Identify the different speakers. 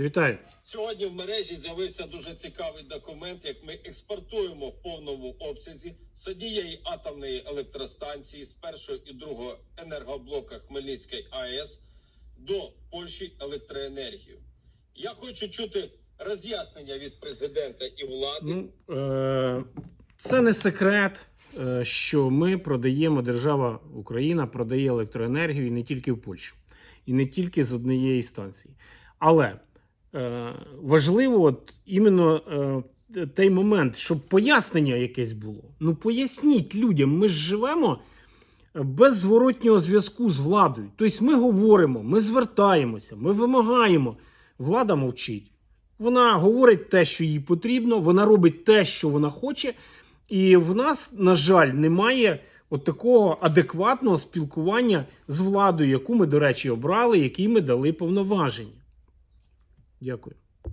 Speaker 1: Вітаю.
Speaker 2: Сьогодні в мережі з'явився дуже цікавий документ, як ми експортуємо в повному обсязі з однієї атомної електростанції з першого і другого енергоблока Хмельницької АЕС до Польщі електроенергію. Я хочу чути роз'яснення від президента і влади.
Speaker 1: Ну, е, це не секрет, е, що ми продаємо, держава Україна продає електроенергію і не тільки в Польщу, і не тільки з однієї станції. Але важливо от іменно е, той момент, щоб пояснення якесь було. Ну поясніть людям, ми ж живемо без зворотнього зв'язку з владою. Тобто ми говоримо, ми звертаємося, ми вимагаємо. Влада мовчить. Вона говорить те, що їй потрібно, вона робить те, що вона хоче. І в нас, на жаль, немає от такого адекватного спілкування з владою, яку ми, до речі, обрали, якій ми дали повноваження. Дякую.